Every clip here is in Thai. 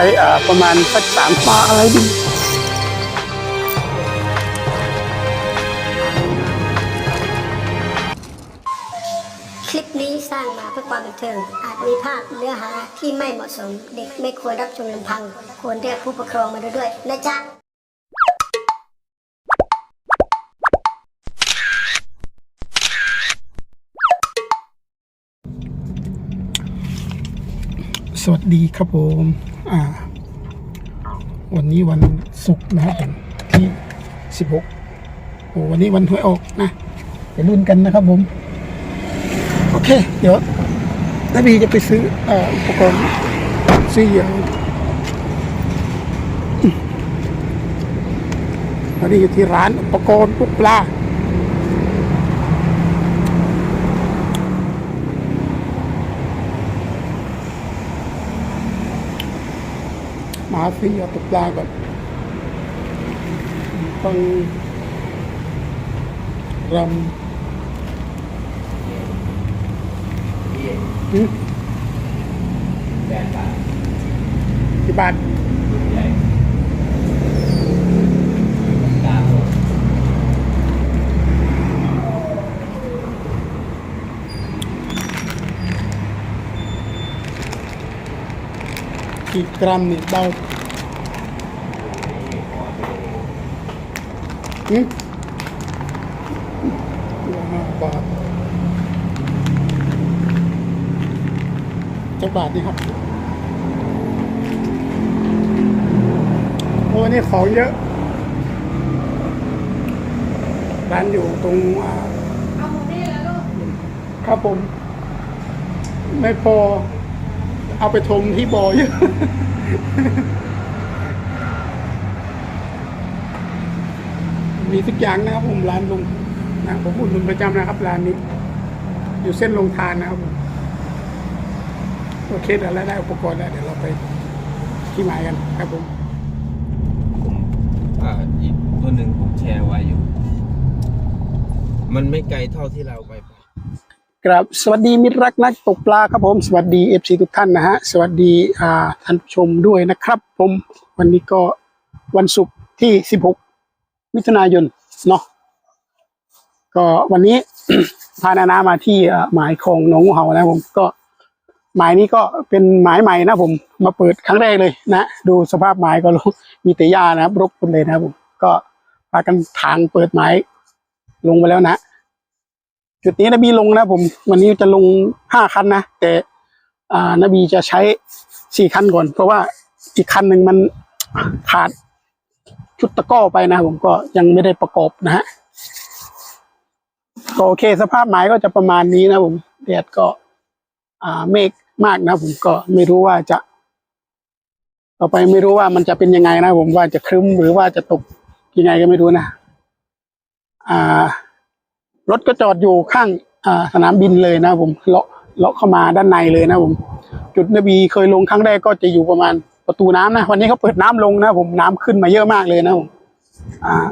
ช้อ่าประมาณสักสามปลาอะไรดีคลิปนี้สร้างมาเพื่อความบันเทิง อาจมีภาพเนื้อหาที่ไม่เหมาะสม เด็กไม่ควรรับชมลำพัง ควรเรียกผู้ปกครองมาดูด้วยนะจ๊ะ สวัสดีครับผม อ่า วันนี้วันศุกร์นะครับผมที่สิบหกโอ้วันนี้วันหวยออกนะไปรุ่นกันนะครับผม โอเค เดี๋ยวนาบีจะไปซื้ออุปกรณ์ซื้อเหยื่ออืมวันนี้อยู่ที่ร้านอุปกรณ์ปุ๊บปลาาซื้อตกตาก่อต้องรำที่บ้าน 40 กรัมนี่เบาอืมาบาทจักบาทนี่ครับ โอ้นี่ของเยอะร้านอยู่ตรงครับผม ไม่พอ เอาไปทมที่บ่อยมีทุกอย่างนะครับผมร้านลุงนะผมอุดหนุนประจำนะครับร้านนี้ อยู่เส้นลงทานนะครับผมโอเคเดี๋ยวได้อุปกรณ์แล้วเดี๋ยวเราไปที่หมายกันครับผมผมอ่าอีกตัวหนึ่งผมแชร์ไว้อยู่ มันไม่ไกลเท่าที่เราไป ครับสวัสดีมิตรรักนักตกปลาครับผมสวัสดีเอฟซีทุกท่านนะฮะสวัสดีอ่าท่านผู้ชมด้วยนะครับ ผมวันนี้ก็วันศุกร์ที่ 16 มิถุนายนเนาะก็วันนี้ พานานามาที่อ่าหมายของหนองงูเห่านะผมก็ หมายนี้ก็เป็นหมายใหม่นะผมมาเปิดครั้งแรกเลยนะดูสภาพหมายก็รู้มีแต่หญ้านะครับรกหมดเลยนะครับผมก็พากันทางเปิดหมายลงไปแล้วนะ จุดนี้นบีลงนะผมวันนี้จะลงห้าคันนะแต่อ่านบีจะใช้สี่คันก่อน เพราะว่าอีกคันหนึ่งมันขาดชุดตะก้อไปนะผมก็ยังไม่ได้ประกอบนะฮะก็โอเคสภาพไม้ก็จะประมาณนี้นะผมแดดก็ อ่าเมฆมากนะผมก็ไม่รู้ว่าจะ ต่อไปไม่รู้ว่ามันจะเป็นยังไงนะผมว่าจะครึ้มหรือว่าจะตกยังไงก็ไม่รู้นะ อ่า รถก็จอดอยู่ข้างสนามบินเลยนะผมเลาะเลาะเข้ามาด้านในเลยนะผม จุดนบีเคยลงครั้งแรกก็จะอยู่ประมาณประตูน้ำนะวันนี้เขาเปิดน้ำลงนะผมน้ำขึ้นมาเยอะมากเลยนะผมอ่า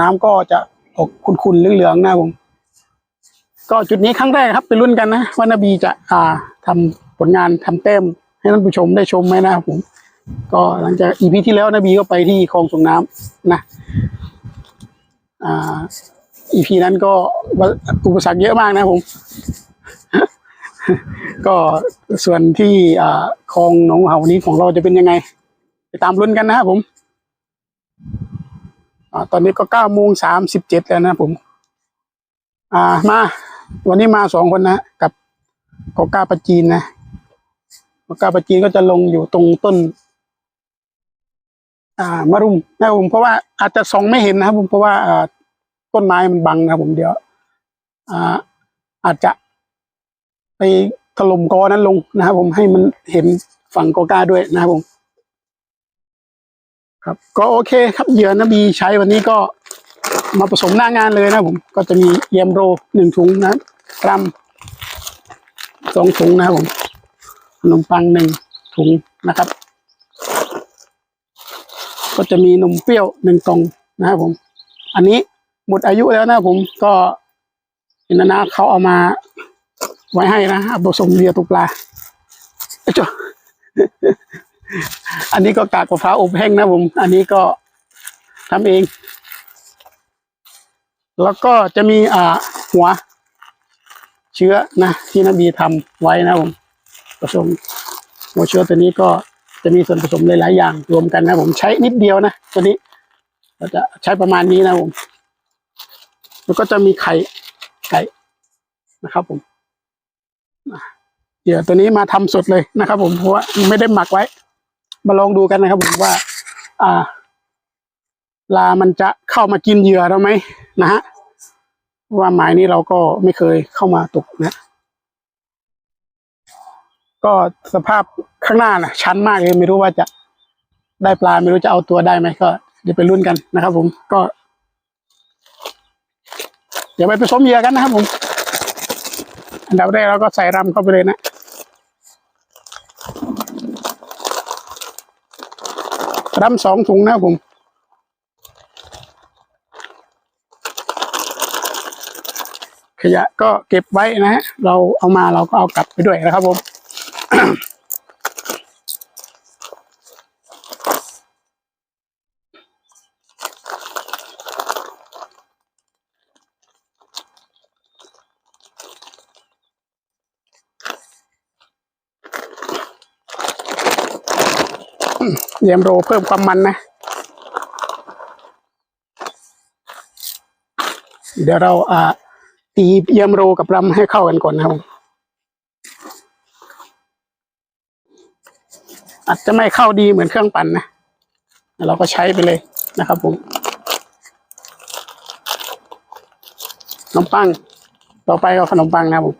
น้ำก็จะออกขุ่นๆเหลืองๆนะผม ก็จุดนี้ครั้งแรกครับไปรุ่นกันนะว่านบีจะอ่าทำผลงานทำแต้ม ให้ท่านผู้ชมได้ชมไหมนะผม ก็หลังจากอีพีที่แล้วนบีก็ไปที่คลองส่งน้ำนะ อ่า อีพีนั้นก็อุปสรรคเยอะมากนะผม ก็ส่วนที่อ่าคลองหนองเห่านี้ของเราจะเป็นยังไง ไปตามลุ้นกันนะครับผมอตอนนี้ก็เก้าโมงสามสิบเจ็ดแล้วนะผม อ่ามา วันนี้มาสองคนนะ กับกอกาปาจีนนะกอกาปาจีนก็จะลงอยู่ตรงต้น อ่ามะรุมนะครับผมเพราะว่าอาจจะส่องไม่เห็นนะครับผมเพราะว่าอ่า ต้นไม้มันบังนะครับผมเดี๋ยวอ่าอาจจะไปถล่มกอนั้นลงนะครับผมให้มันเห็นฝั่งกอกาด้วยนะครับผมครับ ก็โอเคครับเหยื่อนบีใช้วันนี้ก็มาผสมหน้างานเลยนะผมก็จะมีเยมโรหนึ่งถุงนะกรัมสองถุงนะครับผมขนมปังหนึ่งถุงนะครับ ก็จะมีนมเปรี้ยวหนึ่งกล่องนะครับผม อันนี้ หมดอายุแล้วนะผมก็เห็นนะเขาเอามา ไว้ให้นะเอาผสมเรือตกปลาเอ้ยจ้ะอันนี้ก็กากมะพร้าวอบแห้งนะผม อันนี้ก็ทำเอง แล้วก็จะมีอ่าหัว เชื้อนะที่นบีทำไว้นะผมผสมหัวเชื้อตัวนี้ก็จะมีส่วนผสมหลายๆอย่างรวมกันนะผมใช้นิดเดียวนะตัวนี้เราจะใช้ประมาณนี้นะผม แล้วก็จะมีไข่ไก่นะครับ ผมเดี๋ยวตัวนี้มาทำสดเลยนะครับ ผมเพราะว่าไม่ได้หมักไว้ มาลองดูกันนะครับ ผมว่า อ่าปลามันจะเข้ามากินเหยื่อเราไหมนะฮะว่าหมายนี้เราก็ไม่เคยเข้ามาตกนะก็สภาพข้างหน้าน่ะ ชันมากเลยไม่รู้ว่าจะได้ปลาไม่รู้จะเอาตัวได้ไหมก็เดี๋ยวไปลุ้นกันนะครับ ผมก็ ดี๋ยวไปผสมเหยื่อกันนะครับผม อันดับแรกเราก็ใส่รำเข้าไปเลยนะ รำสองถุงนะผม ขยะก็เก็บไว้นะฮะ เราเอามาเราก็เอากลับไปด้วยนะครับผม เยมโรเพิ่มความมันนะ เดี๋ยวเราอ่าตีเยมโรกับรำให้เข้ากันก่อนนะครับผมอาจจะไม่เข้าดีเหมือนเครื่องปั่นนะเราก็ใช้ไปเลยนะครับผมขนมปัง ต่อไปก็ขนมปังนะครับผม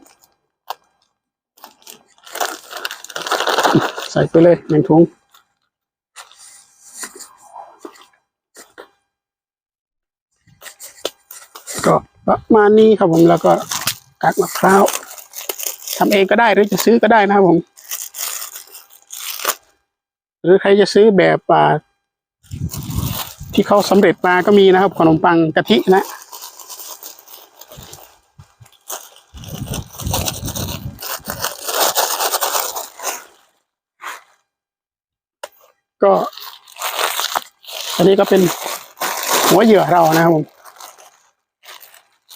ใส่ไปเลยหนึ่งถุง ก็ ประมาณนี้ครับผมแล้วก็กากมะพร้าวทำเองก็ได้หรือจะซื้อก็ได้นะครับผม หรือใครจะซื้อแบบอ่าที่เขาสำเร็จมาก็มีนะครับขนมปังกะทินะก็ อันนี้ก็เป็นหัวเหยื่อเรานะครับผม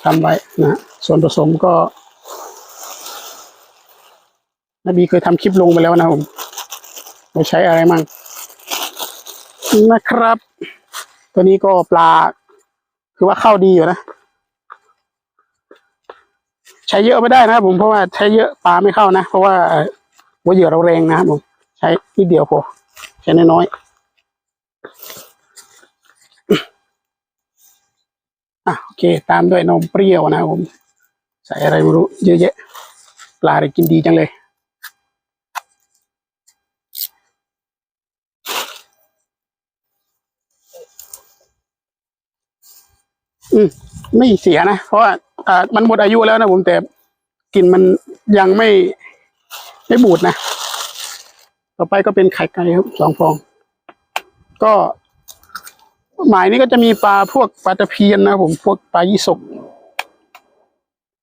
ทำไว้นะส่วนผสมก็นบีเคยทำคลิปลงไปแล้วนะผมว่าใช้อะไรมั่งนะครับ ตัวนี้ก็ปลา คือว่าเข้าดีอยู่นะ ใช้เยอะไม่ได้นะครับผมเพราะว่าใช้เยอะปลาไม่เข้านะ เพราะว่าหัวเหยื่อเราแรงนะครับผม ใช้นิดเดียวพอใช้น้อยๆ อะโอเค ตามด้วยนมเปรี้ยวนะครับผม ใส่อะไรไม่รู้เยอะแยะปลาอะไรกินดีจังเลยอืมไม่เสียนะ เพราะว่าอ่ามันหมดอายุแล้วนะผมแต่กลิ่นมันยังไม่ไม่บูดนะ ต่อไปก็เป็นไข่ไก่ครับสองฟอง ก็ หมายนี้ก็จะมีปลาพวกปลาตะเพียนนะผมพวกปลายี่สก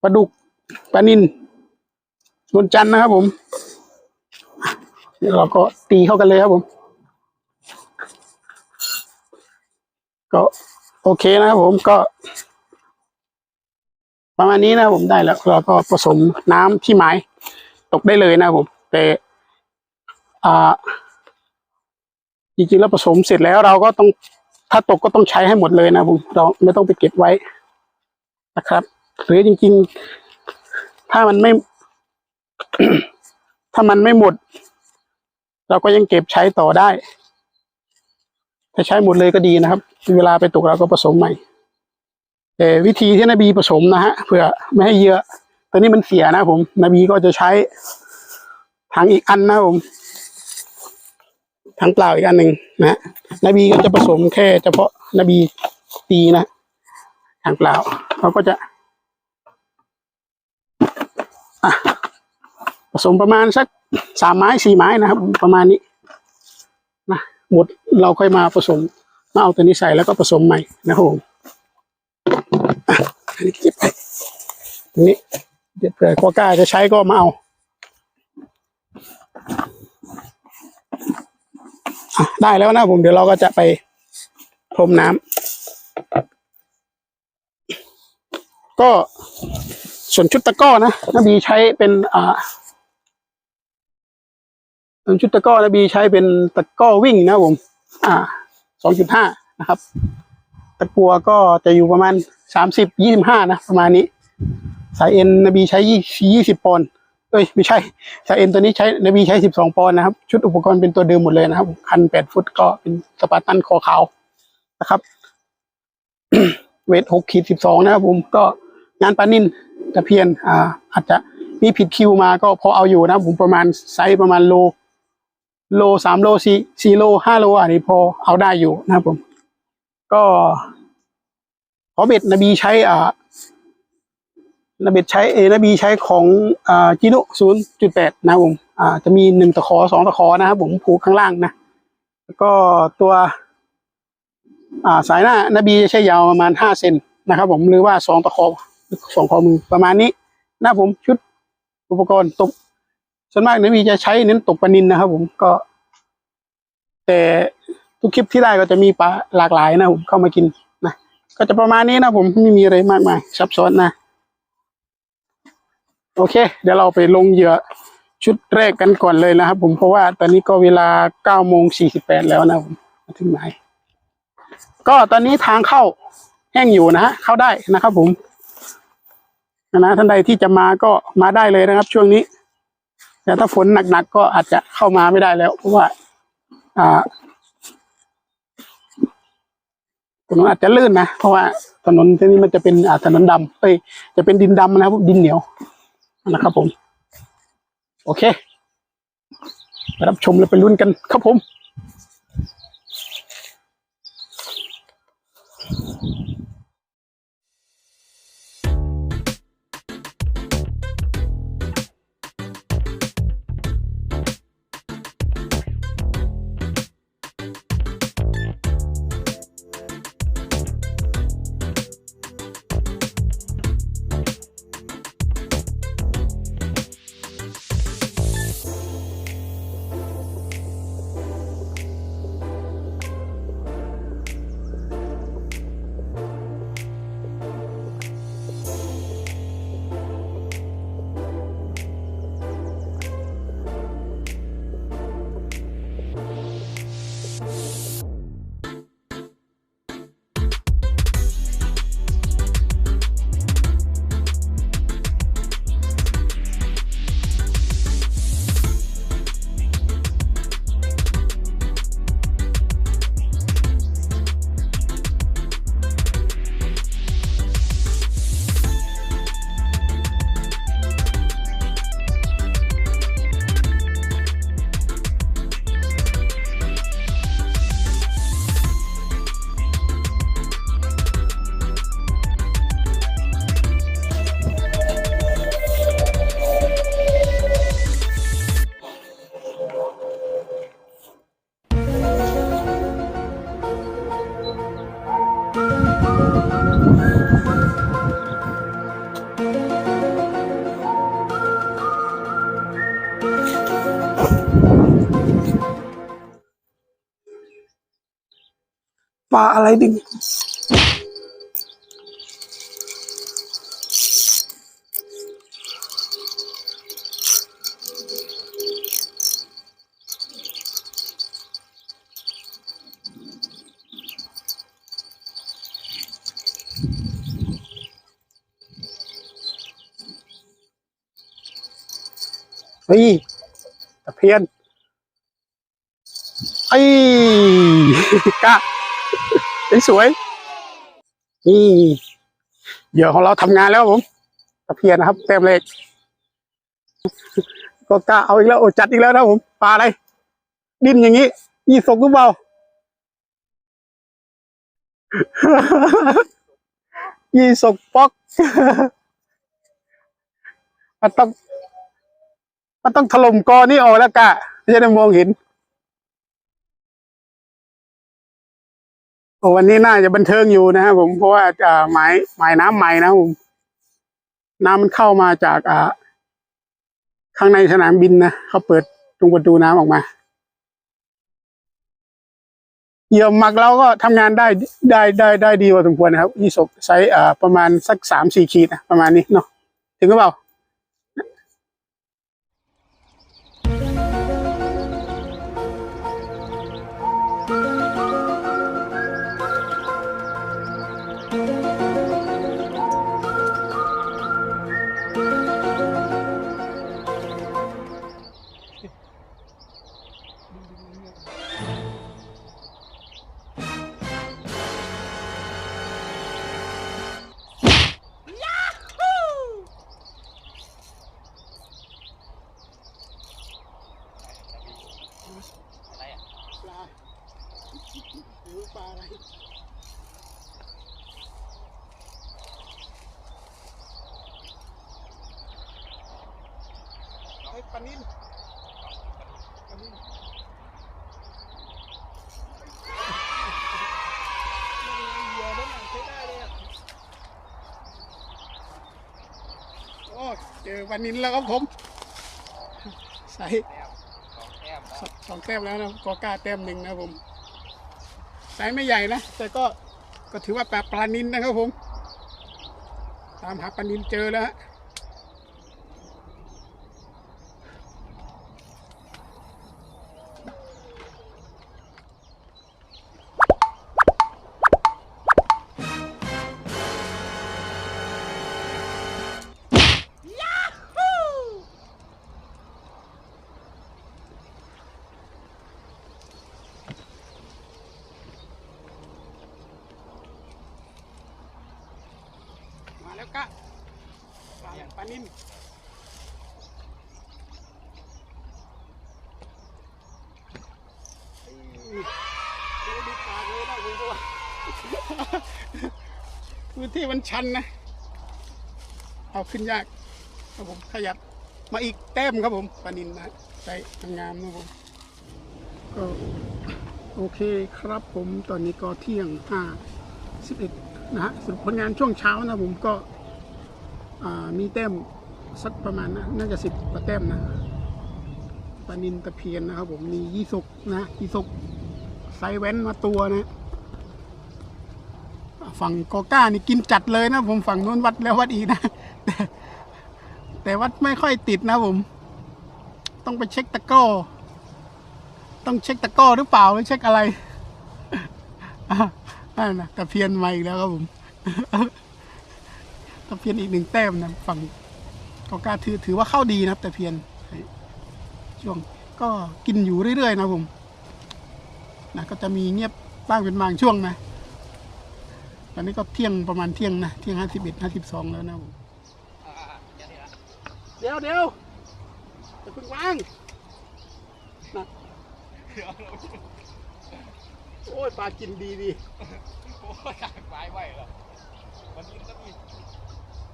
ปลาดุกปลานินนวลจันนะครับผมเดี๋ยวเราก็ตีเข้ากันเลยครับผม ก็โอเคนะครับผมก็ ประมาณนี้นะครับผมได้แล้ว เราก็ผสมน้ำที่หมายตกได้เลยนะครับผมแต่อ่าจริงๆแล้วผสมเสร็จแล้วเราก็ต้อง ถ้าตกก็ต้องใช้ให้หมดเลยนะผมเราไม่ต้องไปเก็บไว้นะครับหรือจริง ๆ ถ้ามันไม่ ถ้ามันไม่หมด เราก็ยังเก็บใช้ต่อได้ถ้าใช้หมดเลยก็ดีนะครับ เวลาไปตกเราก็ผสมใหม่แต่วิธีที่นบีผสมนะฮะเพื่อไม่ให้เยอะตอนนี้มันเสียนะผมนบีก็จะใช้ถังอีกอันนะผม ถังเปล่าอีกอันหนึ่งนะนบีก็จะผสมแค่เฉพาะนบีตีนะถังเปล่าเขาก็จะผสมประมาณสักสามไม้สี่ไม้นะครับ ประมาณนี้นะหมดเราค่อยมาผสมมาเอาตัวนี้ใส่แล้วก็ผสมใหม่นะครับผมอันนี้เก็บไปตรงนี้เดี๋ยวเผื่อโควกล้าจะใช้ก็มาเอา ได้แล้วนะผมเดี๋ยวเราก็จะไปพรมน้ำก็ส่วนชุดตะก้อนะนบีใช้เป็นอ่าส่วนชุดตะก้อนบีใช้เป็นตะก้อวิ่งนะผม อ่าสองจุดห้านะครับ ตะกัวก็จะอยู่ประมาณสามสิบยี่สิบห้านะ ประมาณนี้ สายเอ็นนบีใช้ยี่ยี่สิบปอนด์ เอ้ยไม่ใช่สายเอ็นตัวนี้ใช้นบีใช้สิบสองปอนด์นะครับ ชุดอุปกรณ์เป็นตัวเดิมหมดเลยนะครับ คันแปดฟุตก็เป็นสปาร์ตันคอขาวนะครับ เวทหกขีดสิบสองนะครับผมก็งานปานินตะเพียน อ่า อาจจะมีผิดคิวมาก็พอเอาอยู่นะครับ ผมประมาณไซส์ประมาณโล โลสามโลสี่สี่โลห้าโลอันนี้พอเอาได้อยู่นะครับผม ก็ขอเบ็ดนบีใช้อ่า นาเบีใช้เอนาบีใช้ของจิโนศูนย์จุดแปดนะผมจะมีหนึ่งตะขอสองตะขอนะครับผมผูกข้างล่างนะ แล้วก็ตัวสายหน้านาบีจะใช้ยาวประมาณห้าเซนนะครับ ผมหรือว่าสองตะขอสองข้อมือประมาณนี้นะผมชุดอุปกรณ์ตกส่วนมากนาบีจะใช้เน้นตกปลานินนะครับ ผมก็ แต่ทุกคลิปที่ได้ก็จะมีปลาหลากหลายนะผมเข้ามากินนะก็จะประมาณนี้นะผมไม่มีอะไรมากมายซับซ้อนนะ โอเค เดี๋ยวเราไปลงเหยื่อชุดแรกกันก่อนเลยนะครับ ผมเพราะว่าตอนนี้ก็เวลาเก้าโมงสี่สิบแปดแล้วนะผมมาถึงไหนก็ตอนนี้ทางเข้าแห้งอยู่นะฮะเข้าได้นะครับผมนะท่านใดที่จะมาก็มาได้เลยนะครับ ช่วงนี้ แต่ถ้าฝนหนักๆก็อาจจะเข้ามาไม่ได้แล้วเพราะว่า อ่าถนนอาจจะลื่นนะเพราะว่าถนนที่นี่มันจะเป็นอ่าถนนดำเอ้ยจะเป็นดินดำนะครับดินเหนียว นะครับผม โอเค ไปรับชมแล้วไปลุ้นกันครับผม อะไรดึงเฮ้ยตะเพียนไอ้ยกะ สวยๆนี่เหยื่อของเราทำงานแล้วผมตะเพียนนะครับ เต็มเลยก็กล้าเอาอีกแล้วโอ้จัดอีกแล้วนะผมปลาอะไร ดิ้นอย่างนี้ยี่สกหรือเปล่ายี่สกปอกมันต้องมันต้องถล่มกอนี่ออกแล้วกะจะได้มองเห็น วันนี้น่าจะบันเทิงอยู่นะครับผมเพราะว่าอ่าหมายหมายน้ำใหม่นะผม น้ำมันเข้ามาจากอ่าข้างในสนามบินนะเขาเปิดตรงประตูน้ำออกมาเหยื่อหมักเราก็ทำงานได้ได้ได้ได้ดีพอสมควรนะครับยี่สกไซส์อ่าประมาณสักสามสี่ขีดนะประมาณนี้เนาะถึงหรือเปล่า อวันนินแล้วครับผมใส่สองแต้มแล้วนะกอก้าแต้มหนึ่งนะผมไซส์ไม่ใหญ่นะ แต่ก็ก็ถือว่าปลปลานินนะครับผม ตามหาปลานินเจอแล้วฮะ ที่มันชันนะ เอาขึ้นยากครับผมขยับมาอีกแต้มครับผมปลานินนะใส่งามนะผมก็โอเคครับผมตอนนี้ก็เที่ยงห้าสิบเอ็ดนะฮะสรุปผลงานช่วงเช้านะผมก็มีแต้มสักประมาณนะน่าจะสิบกว่าแต้มนะปลานินตะเพียนนะครับผมมียี่สกนะยี่สกไซส์แว้นมาตัวนะ ฝั่งกอก้านี่กินจัดเลยนะผมฝั่งนู้นวัดแล้ววัดอีกนะแต่แต่วัดไม่ค่อยติดนะผม ต้องไปเช็คตะก้อต้องเช็คตะก้อหรือเปล่าหรือเช็คอะไรอะนั่นนะตะเพียนมาอีกแล้วครับผมตะเพียนอีกหนึ่งแต้มนะฝั่งกอก้าถือถือว่าเข้าดีนะครับตะเพียนช่วงก็กินอยู่เรื่อยๆนะผมนะก็จะมีเงียบบ้างเป็นบางช่วงนะ ตอนนี้ก็เที่ยงประมาณเที่ยงนะเที่ยงห้าสิบเอ็ดห้าสิบสองแล้วนะผมเดี๋ยวเดี๋ยวจะเพิ่งวางนะโอ้ยปลากินดีดีโอ้ยไม้ไหวเหรอวันนี้ก็มี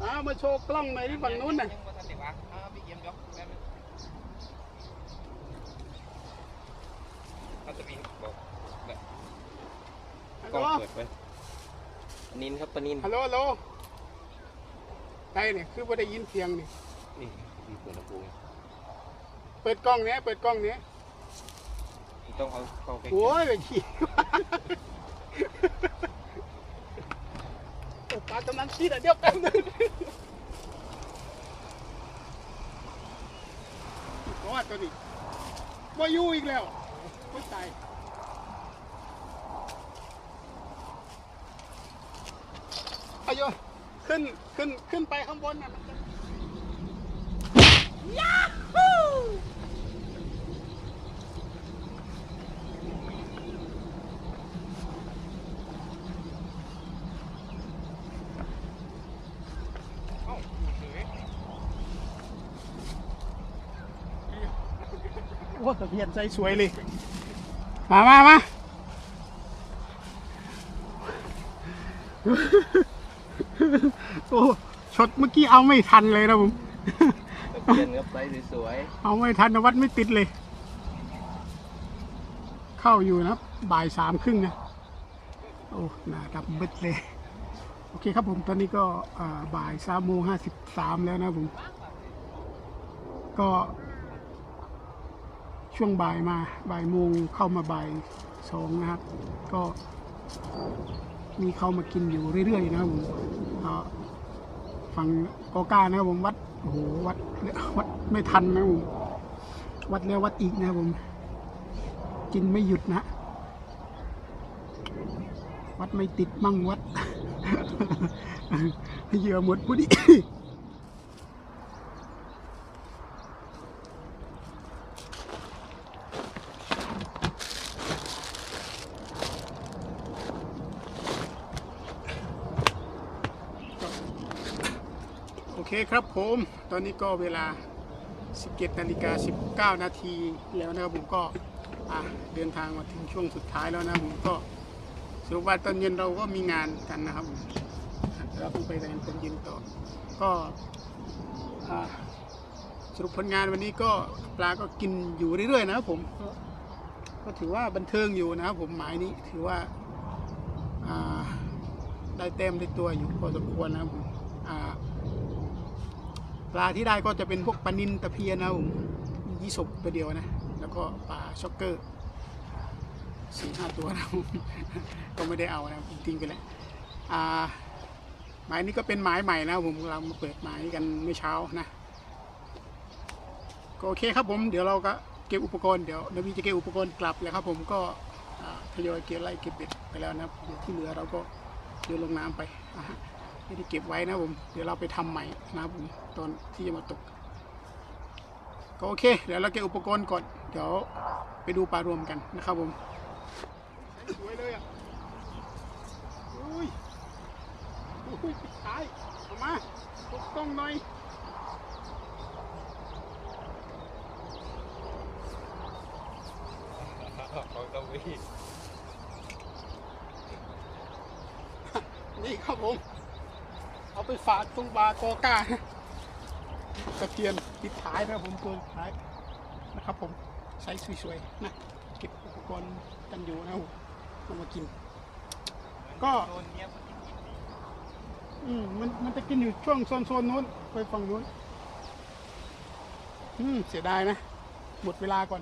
อ้าวมาโชว์กล้องหน่อยที่ฝั่งนู้นน่ะยังมาทันเด็กวะอ้าวพี่เยี่ยมยกแป๊บนึงเขาจะมีบอกแบบฮัลกโหล้ลองเปิดไว้ ปนินครับปนินฮัลโหลฮัลโหลใครเนี่ยคือว่าได้ยินเสียงนี่ นี่มีเปิดลำโพงเปิดกล้องเนี้ยเปิดกล้องเนี้ยต้องเอาเข้าใกล้โอ้ยไปขี่โอ้ปลากำลังคิดอะเดี๋ยวแป๊บนึงเพราะว่าตัวนี้ว่าอยู่อีกแล้วไม่ตายอายุ ขึ้นขึ้นขึ้นไปข้างบนน่ะมันจะเอ้าเฉยโอ้ตะเพียนใจสวยเลยมามามา อ้ช็อตเมื่อกี้เอาไม่ทันเลยนะผมตะเพียนครับไซส์สวยเอาไม่ทันนะวัดไม่ติดเลย เข้าอยู่นะครับบ่ายสามครึ่งนะโอ้หน้าดำบึดเลย โอเคครับผมตอนนี้ก็อ่าบ่ายสามโมงห้าสิบสามแล้วนะผม ก็ช่วงบ่ายมาบ่ายโมงเข้ามาบ่ายสองนะครับ ก็มีเข้ามากินอยู่เรื่อยๆนะครับผมก็ ฝั่งกอก้านะครับผมวัดโอ้โหวัดวัดไม่ทันนะครับผมวัดแล้ววัดอีกนะครับผม กินไม่หยุดนะ วัดไม่ติดมั่งวัดเหยื่อหมดพอดี เคครับผม ตอนนี้ก็เวลา 17นาฬิกา19 นาทีแล้วนะครับผมก็เดินทางมาถึงช่วงสุดท้ายแล้วนะผมก็สรุปว่าตอนเย็นเราก็มีงานกันนะครับเราต้องไปเรียนตอนเย็นต่อ ก็อสรุปผลงานวันนี้ก็ปลาก็กินอยู่เรื่อยๆนะครับผมก็ถือว่าบันเทิงอยู่นะครับผมหมายนี้ถือว่าได้เต็มได้ตัวอยู่พอสมควรนะครับผม ลาที่ได้ก็จะเป็นพวกปลานินตะเพียนนะผมยี่สบตัวเดียวนะ แล้วก็ปลาช็อกเกอร์สี่ห้าตัวนะผมก็ไม่ได้เอานะผมทิ้งไปแล้วอ่าหมายนี้ก็เป็นหมายใหม่นะผมเรามาเปิดหมายกันเมื่อเช้านะก็โอเคครับผมเดี๋ยวเราก็เก็บอุปกรณ์เดี๋ยวนาวีจะเก็บอุปกรณ์กลับแล้วครับผมก็ทยอยเก็บไล่เก็บเบ็ดไปแล้วนะครับเดี๋ยวที่เหลือเราก็โยนลงน้ำไปอ่า ไม่ได้เก็บไว้นะครับผม เดี๋ยวเราไปทำใหม่นะครับผมตอนที่จะมาตก ก็โอเค เดี๋ยวเราเก็บอุปกรณ์ก่อน เดี๋ยวไปดูปลารวมกันนะครับผมสวยเลยอะอุ้ยอุ้ยปิดท้ายเอามาตกต้องหน่อยของกวีนี่ครับผมเอา ไปฝากตรงบาร์กก้านะตะเกียนปิดท้ายนะครับผมตัวสุดท้ายนะครับผมใช้สวยๆนะเก็บอุปกรณ์กันอยู่นะครับผมมากิน ก็อืมมันมันจะกินอยู่ช่วงโซนโซนนู้นไปฝั่งนู้นอืมเสียดายนะ หมดเวลาก่อน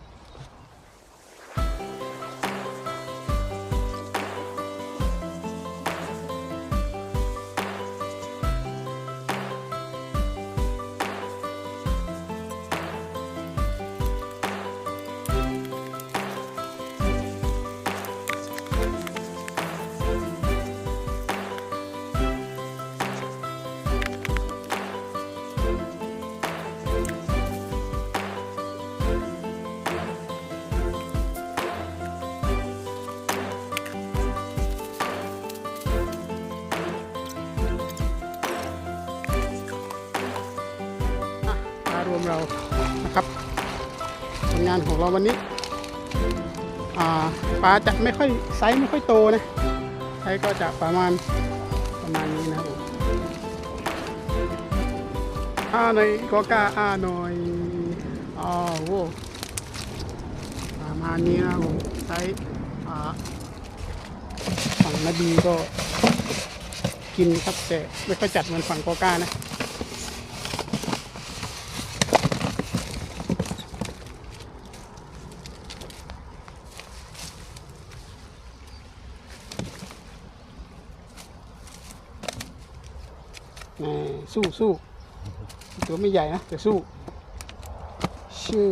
งานของเราวันนี้ปลาจะไม่ค่อยไซส์ไม่ค่อยโตนะไซส์ก็จะประมาณประมาณนี้นะครับผมอ่าหน่อยก็กล้าอ่าหน่อยอ๋อโวประมาณนี้นะครับผมไซส์ฝั่งนาบีก็กินครับแต่ไม่ค่อยจัดเหมือนฝั่งกอก้านะ สู้สู้ตัวไม่ใหญ่นะแต่สู้ชื่อ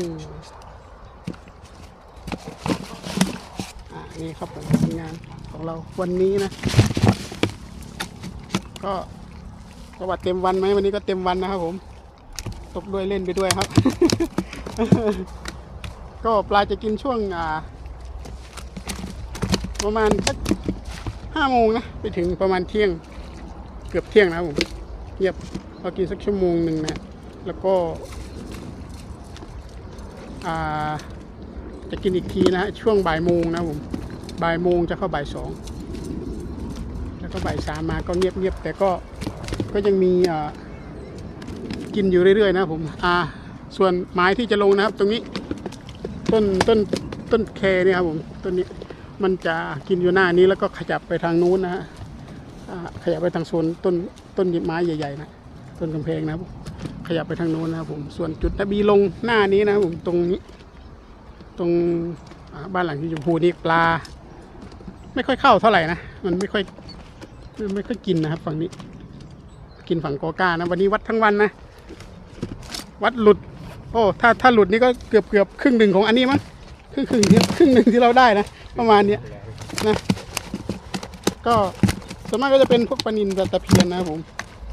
อ่นี่ครับผมผลงานของเราวันนี้นะ ก็ประวัติเต็มวันไหมวันนี้ก็เต็มวันนะครับผม ตกด้วยเล่นไปด้วยครับ ก็ปลาจะกินช่วงอ่า ประมาณสักห้าโมงนะ ไปถึงประมาณเที่ยง เกือบเที่ยงนะครับผม เงียบพอกินสักชั่วโมงหนึ่งนะแล้วก็จะกินอีกทีนะฮะช่วงบ่ายโมงนะผมบ่ายโมงจะเข้าบ่ายสองแล้วก็บ่ายสามมาก็เงียบเงียบๆแต่ก็ก็ยังมีกินอยู่เรื่อยๆนะผมอ่าส่วนไม้ที่จะลงนะครับตรงนี้ต้นต้นต้นแคเนี่ยครับผมต้นนี้มันจะกินอยู่หน้านี้แล้วก็ขยับไปทางนู้นนะฮะ ขยับไปทางโซนต้นต้นไม้ใหญ่ๆนะต้นกำแพงนะครับผมขยับไปทางโน้นนะครับผมส่วนจุดนบีลงหน้านี้นะครับผมตรงนี้ ตรงบ้านหลังที่ชมพูนี่ปลา ไม่ค่อยเข้าเท่าไหร่นะมันไม่ค่อยไม่ค่อยกินนะครับ ฝั่งนี้ กินฝั่งโกก้านะวันนี้วัดทั้งวันนะวัดหลุด โอ้ถ้าถ้าหลุดนี่ก็เกือบเกือบครึ่งหนึ่งของอันนี้มั้งครึ่งครึ่งครึ่งหนึ่งที่เราได้นะประมาณเนี้ยนะ ก็ ส่วนมากก็จะเป็นพวกปลานินปลาตะเพียนนะครับผม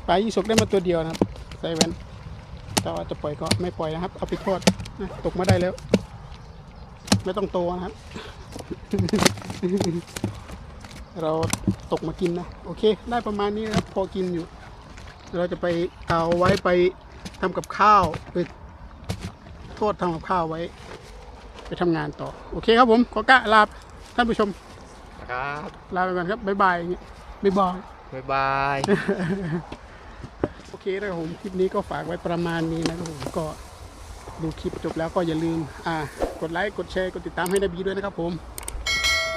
ปลายี่สกได้มาตัวเดียวนะครับใส่แว่นแต่ว่าจะปล่อยก็ไม่ปล่อยนะครับ เอาไปทอดนะตกมาได้แล้ว ไม่ต้องโตนะครับ เราตกมากินนะ โอเค ได้ประมาณนี้นะครับ พอกินอยู่ เราจะไปเอาไว้ไปทำกับข้าวไปโทษทำกับข้าวไว้ ไปทำงานต่อ โอเคครับผมขอกะลาท่านผู้ชมครับลาไปก่อนครับบ๊ายบายอย่างเงี้ย บ๊ายบายบ๊ายบาย โอเคนะครับผมคลิปนี้ก็ฝากไว้ประมาณนี้นะครับผมก็ดูคลิปจบแล้วก็อย่าลืมอ่ากดไลค์กดแชร์กดติดตามให้นบีด้วยนะครับผม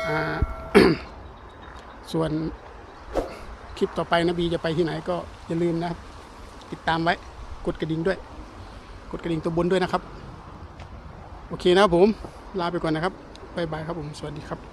อ่า ส่วนคลิปต่อไปนบีจะไปที่ไหนก็อย่าลืมนะครับ ติดตามไว้กดกระดิ่งด้วย กดกระดิ่งตัวบนด้วยนะครับ โอเคนะครับผม ลาไปก่อนนะครับบ๊ายบายครับผม สวัสดีครับ